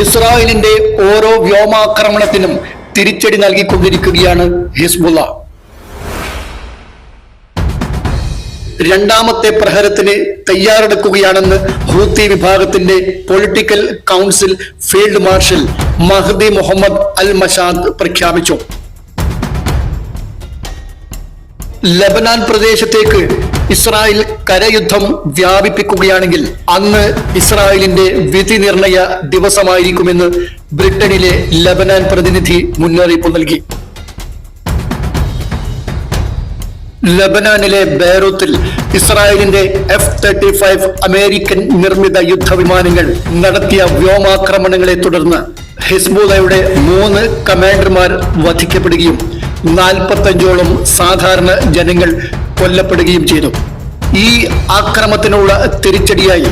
ഇസ്രായേലിന്റെ ഓരോ വ്യോമാക്രമണത്തിനും തിരിച്ചടി നൽകിക്കൊണ്ടിരിക്കുകയാണ് ഹിസ്ബുള്ള. രണ്ടാമത്തെ പ്രഹരത്തിന് തയ്യാറെടുക്കുകയാണെന്ന് ഹൂത്തി വിഭാഗത്തിന്റെ political council field marshal Mahdi Muhammad al Mashat പ്രഖ്യാപിച്ചു. ലബനാൻ പ്രദേശത്തേക്ക് ഇസ്രായേൽ കരയുദ്ധം വ്യാപിപ്പിക്കുകയാണെങ്കിൽ അന്ന് ഇസ്രായേലിന്റെ വിധി നിർണയ ദിവസമായിരിക്കുമെന്ന് ബ്രിട്ടനിലെ ലബനാൻ പ്രതിനിധി മുന്നറിയിപ്പ് നൽകി. ലബനാനിലെ ബേറൂത്തിൽ ഇസ്രായേലിന്റെ എഫ് തേർട്ടി ഫൈവ് അമേരിക്കൻ നിർമ്മിത യുദ്ധവിമാനങ്ങൾ നടത്തിയ വ്യോമാക്രമണങ്ങളെ തുടർന്ന് ഹിസ്ബുള്ളയുടെ മൂന്ന് കമാൻഡർമാർ വധിക്കപ്പെടുകയും നാൽപ്പത്തഞ്ചോളം സാധാരണ ജനങ്ങൾ കൊല്ലപ്പെടുകയും ചെയ്തു. ഈ ആക്രമത്തിനുള്ള തിരിച്ചടിയായി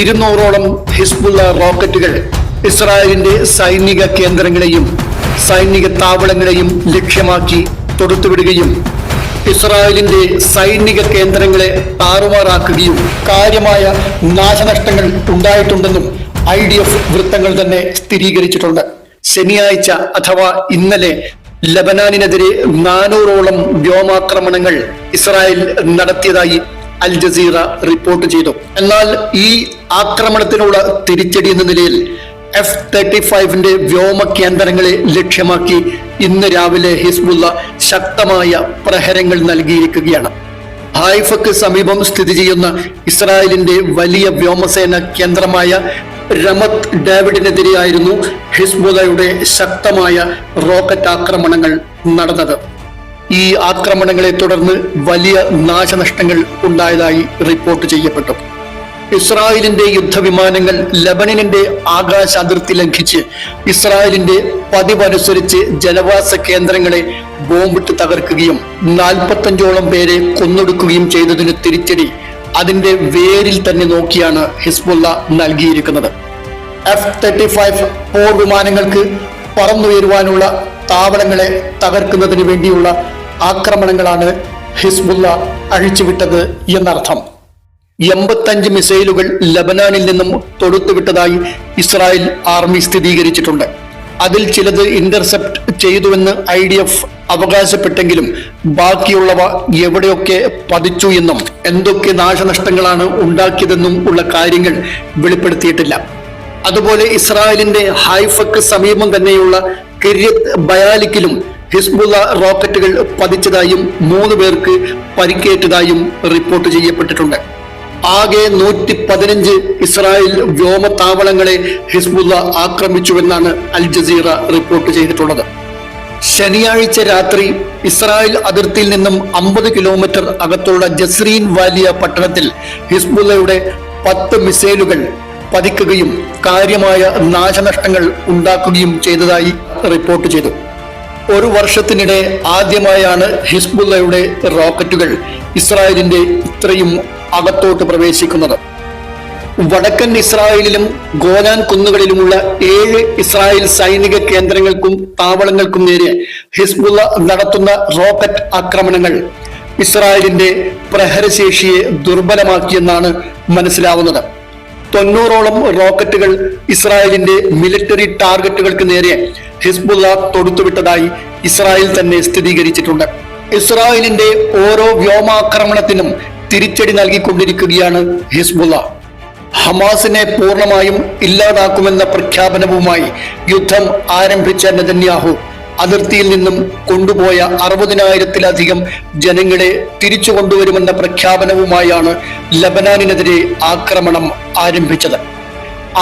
ഇരുന്നൂറോളം ഹിസ്ബുള്ള റോക്കറ്റുകൾ ഇസ്രായേലിന്റെ സൈനിക കേന്ദ്രങ്ങളെയും സൈനിക താവളങ്ങളെയും ലക്ഷ്യമാക്കി തൊടുത്തുവിടുകയും ഇസ്രായേലിന്റെ സൈനിക കേന്ദ്രങ്ങളെ താറുമാറാക്കുകയും കാര്യമായ നാശനഷ്ടങ്ങൾ ഉണ്ടായിട്ടുണ്ടെന്നും ഐ ഡി എഫ് വൃത്തങ്ങൾ തന്നെ സ്ഥിരീകരിച്ചിട്ടുണ്ട്. ശനിയാഴ്ച അഥവാ ഇന്നലെ ലബനാനിനെതിരെ നാനൂറോളം വ്യോമാക്രമണങ്ങൾ ഇസ്രായേൽ നടത്തിയതായി അൽ ജസീറ റിപ്പോർട്ട് ചെയ്തു. എന്നാൽ ഈ ആക്രമണത്തിനുള്ള തിരിച്ചടി എന്ന നിലയിൽ എഫ് തേർട്ടി ഫൈവിന്റെ വ്യോമ കേന്ദ്രങ്ങളെ ലക്ഷ്യമാക്കി ഇന്ന് രാവിലെ ഹിസ്ബുള്ള ശക്തമായ പ്രഹരങ്ങൾ നൽകിയിരിക്കുകയാണ്. ഹായ്ഫക്ക് സമീപം സ്ഥിതി ചെയ്യുന്ന ഇസ്രായേലിന്റെ വലിയ വ്യോമസേന കേന്ദ്രമായ രമത് ഡേവിഡിനെതിരെയായിരുന്നു ഹിസ്ബുലയുടെ ശക്തമായ റോക്കറ്റ് ആക്രമണങ്ങൾ നടന്നത്. ഈ ആക്രമണങ്ങളെ തുടർന്ന് വലിയ നാശനഷ്ടങ്ങൾ ഉണ്ടായതായി റിപ്പോർട്ട് ചെയ്യപ്പെട്ടു. ഇസ്രായേലിന്റെ യുദ്ധവിമാനങ്ങൾ ലബനനിന്റെ ആകാശ അതിർത്തി ലംഘിച്ച് ഇസ്രായേലിന്റെ പതിവനുസരിച്ച് ജനവാസ കേന്ദ്രങ്ങളെ ബോംബിട്ട് തകർക്കുകയും നാൽപ്പത്തഞ്ചോളം പേരെ കൊന്നൊടുക്കുകയും ചെയ്തതിന് തിരിച്ചടി അതിന്റെ വേരിൽ തന്നെ നോക്കിയാണ് ഹിസ്ബുള്ള നൽകിയിരിക്കുന്നത്. എഫ് തേർട്ടി ഫൈവ് പോർ വിമാനങ്ങൾക്ക് പറന്നുയരുവാനുള്ള താവളങ്ങളെ തകർക്കുന്നതിന് വേണ്ടിയുള്ള ആക്രമണങ്ങളാണ് ഹിസ്ബുള്ള അഴിച്ചുവിട്ടത് എന്നർത്ഥം. എൺപത്തഞ്ച് മിസൈലുകൾ ലബനാനിൽ നിന്നും തൊടുത്തുവിട്ടതായി ഇസ്രായേൽ ആർമി സ്ഥിരീകരിച്ചിട്ടുണ്ട്. അതിൽ ചിലത് ഇന്റർസെപ്റ്റ് ചെയ്തുവെന്ന് ഐ ഡി എഫ് അവകാശപ്പെട്ടെങ്കിലും ബാക്കിയുള്ളവ എവിടെയൊക്കെ പതിച്ചു എന്നും എന്തൊക്കെ നാശനഷ്ടങ്ങളാണ് ഉണ്ടാക്കിയതെന്നും ഉള്ള കാര്യങ്ങൾ വെളിപ്പെടുത്തിയിട്ടില്ല. അതുപോലെ ഇസ്രായേലിന്റെ ഹൈഫക്ക് സമീപം തന്നെയുള്ള കിര്യത്ത് ബയാലിക്കിലും ഹിസ്ബുള്ള റോക്കറ്റുകൾ പതിച്ചതായും മൂന്ന് പേർക്ക് പരിക്കേറ്റതായും റിപ്പോർട്ട് ചെയ്യപ്പെട്ടിട്ടുണ്ട്. ആകെ നൂറ്റി പതിനഞ്ച് ഇസ്രായേൽ വ്യോമത്താവളങ്ങളെ ഹിസ്ബുല്ല ആക്രമിച്ചുവെന്നാണ് അൽ ജസീറ റിപ്പോർട്ട് ചെയ്തിട്ടുള്ളത്. ശനിയാഴ്ച രാത്രി ഇസ്രായേൽ അതിർത്തിയിൽ നിന്നും അമ്പത് കിലോമീറ്റർ അകത്തുള്ള ജസ്രീൻ വാലിയ പട്ടണത്തിൽ ഹിസ്ബുല്ലയുടെ പത്ത് മിസൈലുകൾ പതിക്കുകയും കാര്യമായ നാശനഷ്ടങ്ങൾ ഉണ്ടാക്കുകയും ചെയ്തതായി റിപ്പോർട്ട് ചെയ്തു. ഒരു വർഷത്തിനിടെ ആദ്യമായാണ് ഹിസ്ബുല്ലയുടെ റോക്കറ്റുകൾ ഇസ്രായേലിന്റെ ഇത്രയും അകത്തോട്ട് പ്രവേശിക്കുന്നത്. വടക്കൻ ഇസ്രായേലിലും ഗോലാൻ കുന്നുകളിലുമുള്ള ഏഴ് ഇസ്രായേൽ സൈനിക കേന്ദ്രങ്ങൾക്കും താവളങ്ങൾക്കും നേരെ ഹിസ്ബുള്ള നടത്തുന്ന റോക്കറ്റ് ആക്രമണങ്ങൾ ഇസ്രായേലിന്റെ പ്രഹരശേഷിയെ ദുർബലമാക്കിയെന്നാണ് മനസ്സിലാവുന്നത്. തൊണ്ണൂറോളം റോക്കറ്റുകൾ ഇസ്രായേലിന്റെ മിലിറ്ററി ടാർഗറ്റുകൾക്ക് നേരെ ഹിസ്ബുല്ല തൊടുത്തുവിട്ടതായി ഇസ്രായേൽ തന്നെ സ്ഥിരീകരിച്ചിട്ടുണ്ട്. ഇസ്രായേലിന്റെ ഓരോ വ്യോമാക്രമണത്തിനും തിരിച്ചടി നൽകിക്കൊണ്ടിരിക്കുകയാണ് ഹിസ്ബുല്ല ഹമാസിനെ പൂർണമായും ഇല്ലാതാക്കുമെന്ന പ്രഖ്യാപനവുമായി യുദ്ധം ആരംഭിച്ച നെതന്യാഹു അതിർത്തിയിൽ നിന്നും കൊണ്ടുപോയ അറുപതിനായിരത്തിലധികം ജനങ്ങളെ തിരിച്ചു കൊണ്ടുവരുമെന്ന പ്രഖ്യാപനവുമായാണ് ലബനാനിനെതിരെ ആക്രമണം ആരംഭിച്ചത്.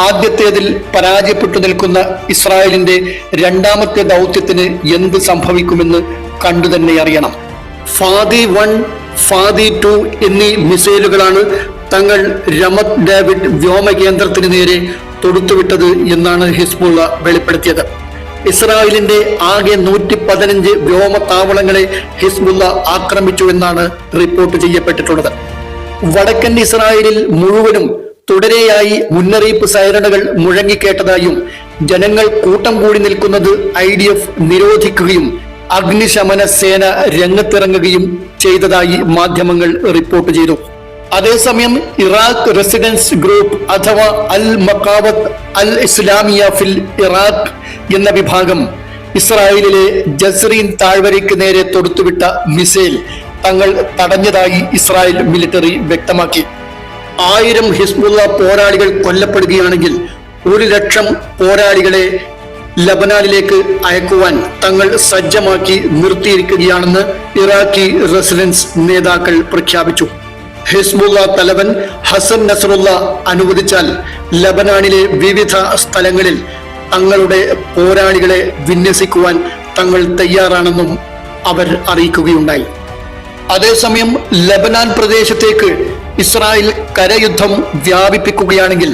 ആദ്യത്തേതിൽ പരാജയപ്പെട്ടു നിൽക്കുന്ന ഇസ്രായേലിന്റെ രണ്ടാമത്തെ ദൗത്യത്തിന് എന്ത് സംഭവിക്കുമെന്ന് കണ്ടു തന്നെ അറിയണം. ഫാദി വൺ ഫാദി ടു എന്നീ മിസൈലുകളാണ് തങ്ങൾ രമത് ഡേവിഡ് വ്യോമ കേന്ദ്രത്തിന് നേരെ തൊടുത്തുവിട്ടത് എന്നാണ് ഹിസ്ബുള്ള വെളിപ്പെടുത്തിയത്. ഇസ്രായേലിന്റെ ആകെ നൂറ്റി പതിനഞ്ച് വ്യോമ താവളങ്ങളെ ഹിസ്ബുള്ള ആക്രമിച്ചു എന്നാണ് റിപ്പോർട്ട് ചെയ്യപ്പെട്ടിട്ടുള്ളത്. വടക്കൻ ഇസ്രായേലിൽ മുഴുവനും തുടരെയായി മുന്നറിയിപ്പ് സൈറണുകൾ മുഴങ്ങിക്കേട്ടതായും ജനങ്ങൾ കൂട്ടം കൂടി നിൽക്കുന്നത് ഐ ഡി എഫ് നിരോധിക്കുകയും അഗ്നിശമന സേന രംഗത്തിറങ്ങുകയും ചെയ്തതായി മാധ്യമങ്ങൾ റിപ്പോർട്ട് ചെയ്തു. അതേസമയം ഇറാഖ് റെസിഡൻസ് ഗ്രൂപ്പ് അഥവാ അൽ മക്കാവത്ത് അൽ ഇസ്ലാമിയ ഫിൽ ഇറാഖ് എന്ന വിഭാഗം ഇസ്രായേലിലെ ജസ്രീൻ താഴ്വരയ്ക്ക് നേരെ തൊടുത്തുവിട്ട മിസൈൽ തങ്ങൾ തടഞ്ഞതായി ഇസ്രായേൽ മിലിറ്ററി വ്യക്തമാക്കി. ആയിരം ഹിസ്ബുള്ള പോരാളികൾ കൊല്ലപ്പെടുകയാണെങ്കിൽ ഒരു ലക്ഷം പോരാളികളെ ലബനാനിലേക്ക് അയക്കുവാൻ തങ്ങൾ സജ്ജമാക്കി നിർത്തിയിരിക്കുകയാണെന്ന് ഇറാഖി റെസിഡൻസ് നേതാക്കൾ പ്രഖ്യാപിച്ചു. ഹിസ്ബുള്ള തലവൻ ഹസൻ നസറുള്ള അനുവദിച്ചാൽ ലബനാനിലെ വിവിധ സ്ഥലങ്ങളിൽ തങ്ങളുടെ പോരാളികളെ വിന്യസിക്കുവാൻ തങ്ങൾ തയ്യാറാണെന്നും അവർ അറിയിക്കുകയുണ്ടായി. അതേസമയം ലബനാൻ പ്രദേശത്തേക്ക് ഇസ്രായേൽ കരയുദ്ധം വ്യാപിപ്പിക്കുകയാണെങ്കിൽ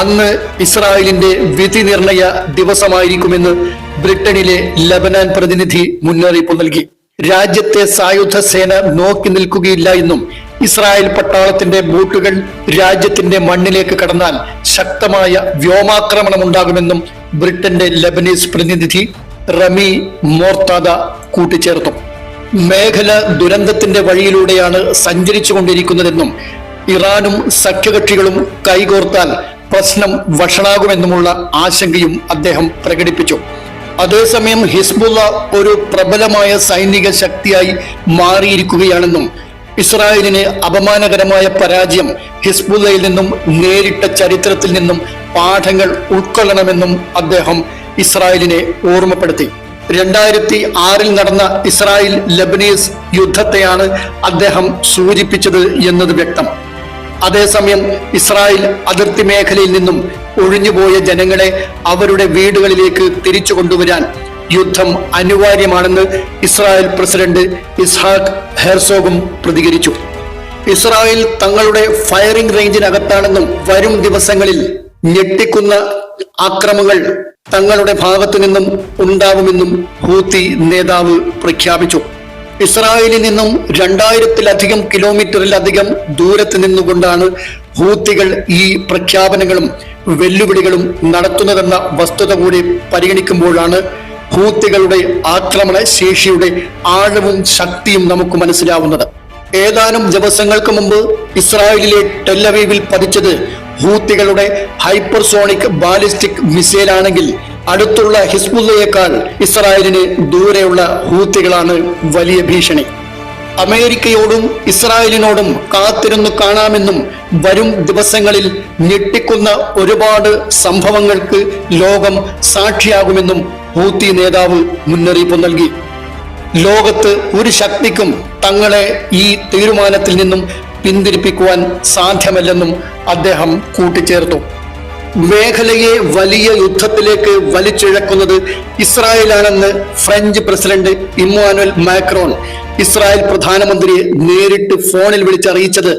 അന്ന് ഇസ്രായേലിന്റെ വിധി നിർണയ ദിവസമായിരിക്കുമെന്ന് ബ്രിട്ടനിലെ ലബനാൻ പ്രതിനിധി മുന്നറിയിപ്പ് നൽകി. രാജ്യത്തെ സായുധ സേന നോക്കി നിൽക്കുകയില്ല എന്നും ഇസ്രായേൽ പട്ടാളത്തിന്റെ ബൂട്ടുകൾ രാജ്യത്തിന്റെ മണ്ണിലേക്ക് കടന്നാൽ ശക്തമായ വ്യോമാക്രമണം ഉണ്ടാകുമെന്നും ബ്രിട്ടന്റെ ലബനീസ് പ്രതിനിധി റമി മോർത്താദ കൂട്ടിച്ചേർത്തു. മേഖല ദുരന്തത്തിന്റെ വഴിയിലൂടെയാണ് സഞ്ചരിച്ചു കൊണ്ടിരിക്കുന്നതെന്നും ഇറാനും സഖ്യകക്ഷികളും കൈകോർത്താൽ പ്രശ്നം വഷളാകുമെന്നുമുള്ള ആശങ്കയും അദ്ദേഹം പ്രകടിപ്പിച്ചു. അതേസമയം ഹിസ്ബുള്ള ഒരു പ്രബലമായ സൈനിക ശക്തിയായി മാറിയിരിക്കുകയാണെന്നും ഇസ്രായേലിന് അപമാനകരമായ പരാജയം ഹിസ്ബുള്ളയിൽ നിന്നും നേരിട്ട ചരിത്രത്തിൽ നിന്നും പാഠങ്ങൾ ഉൾക്കൊള്ളണമെന്നും അദ്ദേഹം ഇസ്രായേലിനെ ഓർമ്മപ്പെടുത്തി. രണ്ടായിരത്തി ആറിൽ നടന്ന ഇസ്രായേൽ ലബനീസ് യുദ്ധത്തെയാണ് അദ്ദേഹം സൂചിപ്പിച്ചത് എന്നത് വ്യക്തം. അതേസമയം ഇസ്രായേൽ അതിർത്തി മേഖലയിൽ നിന്നും ഒഴിഞ്ഞുപോയ ജനങ്ങളെ അവരുടെ വീടുകളിലേക്ക് തിരിച്ചു കൊണ്ടുവരാൻ യുദ്ധം അനിവാര്യമാണെന്ന് ഇസ്രായേൽ പ്രസിഡന്റ് ഇസ്ഹാഖ് ഹെർസോഗും പ്രതികരിച്ചു. ഇസ്രായേൽ തങ്ങളുടെ ഫയറിംഗ് റേഞ്ചിനകത്താണെന്നും വരും ദിവസങ്ങളിൽ ഞെട്ടിക്കുന്ന ആക്രമങ്ങൾ തങ്ങളുടെ ഭാഗത്തു നിന്നും ഉണ്ടാവുമെന്നും ഹൂത്തി നേതാവ് പ്രഖ്യാപിച്ചു. ഇസ്രായേലിൽ നിന്നും രണ്ടായിരത്തിലധികം കിലോമീറ്ററിലധികം ദൂരത്ത് നിന്നുകൊണ്ടാണ് ഹൂത്തികൾ ഈ പ്രഖ്യാപനങ്ങളും വെല്ലുവിളികളും നടത്തുന്നതെന്ന വസ്തുത കൂടി പരിഗണിക്കുമ്പോഴാണ് ഹൂത്തികളുടെ ആക്രമണ ശേഷിയുടെ ആഴവും ശക്തിയും നമുക്ക് മനസ്സിലാവുന്നത്. ഏതാനും ദിവസങ്ങൾക്ക് മുമ്പ് ഇസ്രായേലിലെ ടെല്ലവീവിൽ പതിച്ചത് ഹൂത്തികളുടെ ഹൈപ്പർസോണിക് ബാലിസ്റ്റിക് മിസൈൽ ആണെങ്കിൽ അടുത്തുള്ള ഹിസ്ബുള്ളയേക്കാൾ ഇസ്രായേലിന് ദൂരെയുള്ള ഹൂത്തികളാണ് വലിയ ഭീഷണി. അമേരിക്കയോടും ഇസ്രായേലിനോടും കാത്തിരുന്നു കാണാമെന്നും വരും ദിവസങ്ങളിൽ ഞെട്ടിക്കുന്ന ഒരുപാട് സംഭവങ്ങൾക്ക് ലോകം സാക്ഷിയാകുമെന്നും ഹൂത്തി നേതാവ് മുന്നറിയിപ്പ് നൽകി. ലോകത്ത് ഒരു ശക്തിക്കും തങ്ങളെ ഈ തീരുമാനത്തിൽ നിന്നും പിന്തിരിപ്പിക്കുവാൻ സാധ്യമല്ലെന്നും അദ്ദേഹം കൂട്ടിച്ചേർത്തു. മേഖലയെ വലിയ യുദ്ധത്തിലേക്ക് വലിച്ചിഴക്കുന്നത് ഇസ്രായേലാണെന്ന് French president Emmanuel Macron Israel പ്രധാനമന്ത്രിയെ നേരിട്ട് ഫോണിൽ വിളിച്ചറിയിച്ചത്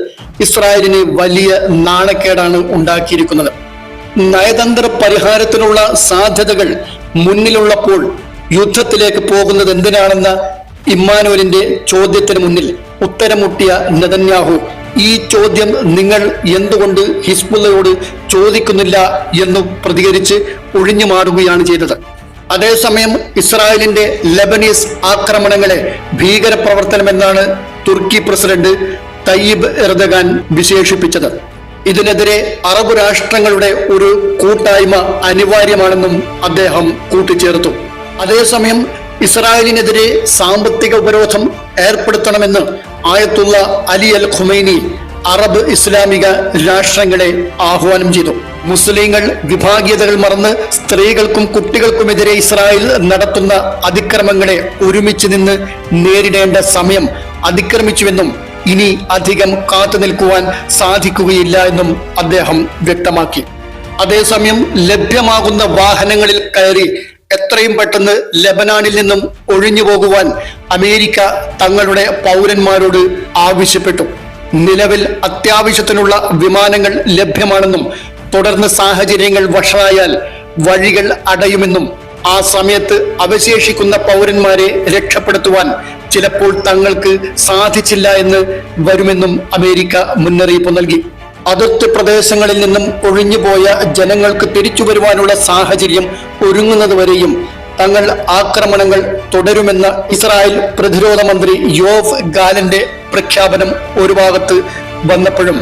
ഇസ്രായേലിന് വലിയ നാണക്കേടാണ് ഉണ്ടാക്കിയിരിക്കുന്നത്. നയതന്ത്ര പരിഹാരത്തിനുള്ള സാധ്യതകൾ മുന്നിലുള്ളപ്പോൾ യുദ്ധത്തിലേക്ക് പോകുന്നത് എന്തിനാണെന്ന ഇമ്മാനുവലിന്റെ ചോദ്യത്തിന് മുന്നിൽ ഉത്തരമുട്ടിയ നെതന്യാഹു ഈ ചോദ്യം നിങ്ങൾ എന്തുകൊണ്ട് ഹിസ്ബുള്ളയോട് ചോദിക്കുന്നില്ല എന്ന് പ്രതികരിച്ച് ഒഴിഞ്ഞു മാറുകയാണ് ചെയ്തത്. അതേസമയം ഇസ്രായേലിന്റെ ലബനീസ് ആക്രമണങ്ങളെ ഭീകരപ്രവർത്തനമെന്നാണ് തുർക്കി പ്രസിഡന്റ് തയ്യിബ് എർദഗാൻ വിശേഷിപ്പിച്ചത്. ഇതിനെതിരെ അറബ് രാഷ്ട്രങ്ങളുടെ ഒരു കൂട്ടായ്മ അനിവാര്യമാണെന്നും അദ്ദേഹം കൂട്ടിച്ചേർത്തു. അതേസമയം ഇസ്രായേലിനെതിരെ സാമ്പത്തിക ഉപരോധം ഏർപ്പെടുത്തണമെന്ന് Ayatollah Ali al Khamenei Arab ഇസ്ലാമിക രാഷ്ട്രങ്ങളെ ആഹ്വാനം ചെയ്തു. മുസ്ലിങ്ങൾ വിഭാഗീയതകൾ മറന്ന് സ്ത്രീകൾക്കും കുട്ടികൾക്കുമെതിരെ ഇസ്രായേൽ നടത്തുന്ന അതിക്രമങ്ങളെ ഒരുമിച്ച് നിന്ന് നേരിടേണ്ട സമയം അതിക്രമിച്ചുവെന്നും ഇനി അധികം കാത്തു നിൽക്കുവാൻ സാധിക്കുകയില്ല എന്നും അദ്ദേഹം വ്യക്തമാക്കി. അതേസമയം ലഭ്യമാകുന്ന വാഹനങ്ങളിൽ കയറി എത്രയും പെട്ടെന്ന് ലബനാനിൽ നിന്നും ഒഴിഞ്ഞു പോകുവാൻ അമേരിക്ക തങ്ങളുടെ പൗരന്മാരോട് ആവശ്യപ്പെട്ടു. നിലവിൽ അത്യാവശ്യത്തിനുള്ള വിമാനങ്ങൾ ലഭ്യമാണെന്നും തുടർന്ന് സാഹചര്യങ്ങൾ വഷളായാൽ വഴികൾ അടയുമെന്നും ആ സമയത്ത് അവശേഷിക്കുന്ന പൗരന്മാരെ രക്ഷപ്പെടുത്തുവാൻ ചിലപ്പോൾ തങ്ങൾക്ക് സാധിച്ചില്ല എന്ന് വരുമെന്നും അമേരിക്ക മുന്നറിയിപ്പ് നൽകി. അതിർത്തി പ്രദേശങ്ങളിൽ നിന്നും ഒഴിഞ്ഞുപോയ ജനങ്ങൾക്ക് തിരിച്ചു വരുവാനുള്ള സാഹചര്യം ഒരുങ്ങുന്നതുവരെയും തങ്ങൾ ആക്രമണങ്ങൾ തുടരുമെന്ന ഇസ്രായേൽ പ്രതിരോധ മന്ത്രി യോഫ് ഗാലന്റെ പ്രഖ്യാപനം ഒരു ഭാഗത്ത് വന്നപ്പോഴും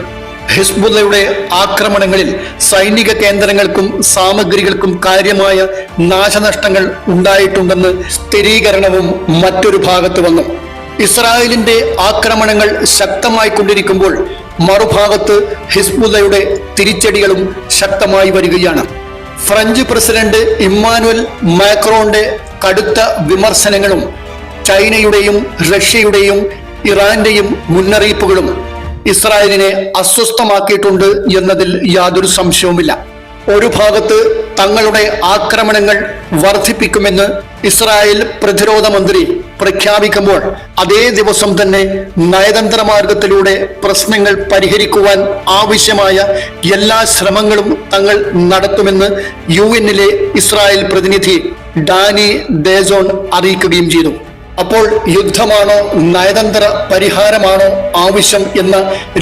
ഹിസ്ബുല്ലയുടെ ആക്രമണങ്ങളിൽ സൈനിക കേന്ദ്രങ്ങൾക്കും സാമഗ്രികൾക്കും കാര്യമായ നാശനഷ്ടങ്ങൾ ഉണ്ടായിട്ടുണ്ടെന്ന് സ്ഥിരീകരണവും മറ്റൊരു ഭാഗത്ത് വന്നു. ഇസ്രായേലിന്റെ ആക്രമണങ്ങൾ ശക്തമായി കൊണ്ടിരിക്കുമ്പോൾ മറുഭാഗത്ത് ഹിസ്ബുല്ലയുടെ തിരിച്ചടികളും ശക്തമായി വരികയാണ്. ഫ്രഞ്ച് പ്രസിഡന്റ് ഇമ്മാനുവൽ മാക്രോന്റെ കടുത്ത വിമർശനങ്ങളും ചൈനയുടെയും റഷ്യയുടെയും ഇറാന്റെയും മുന്നറിയിപ്പുകളും ഇസ്രായേലിനെ അസ്വസ്ഥമാക്കിയിട്ടുണ്ട് എന്നതിൽ യാതൊരു സംശയവുമില്ല. ഒരു ഭാഗത്ത് തങ്ങളുടെ ആക്രമണങ്ങൾ വർദ്ധിപ്പിക്കുമെന്ന് ഇസ്രായേൽ പ്രതിരോധ മന്ത്രി പ്രഖ്യാപിക്കുമ്പോൾ അതേ ദിവസം തന്നെ നയതന്ത്ര മാർഗത്തിലൂടെ പ്രശ്നങ്ങൾ പരിഹരിക്കുവാൻ ആവശ്യമായ എല്ലാ ശ്രമങ്ങളും തങ്ങൾ നടത്തുമെന്ന് യു എന്നിലെ ഇസ്രായേൽ പ്രതിനിധി ഡാനി ദേസോൺ അറിയിക്കുകയും ചെയ്തു. അപ്പോൾ യുദ്ധമാണോ നയതന്ത്ര പരിഹാരമാണോ ആവശ്യം എന്ന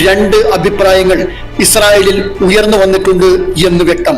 രണ്ട് അഭിപ്രായങ്ങൾ ഇസ്രായേലിൽ ഉയർന്നു വന്നിട്ടുണ്ട് എന്ന് വ്യക്തം.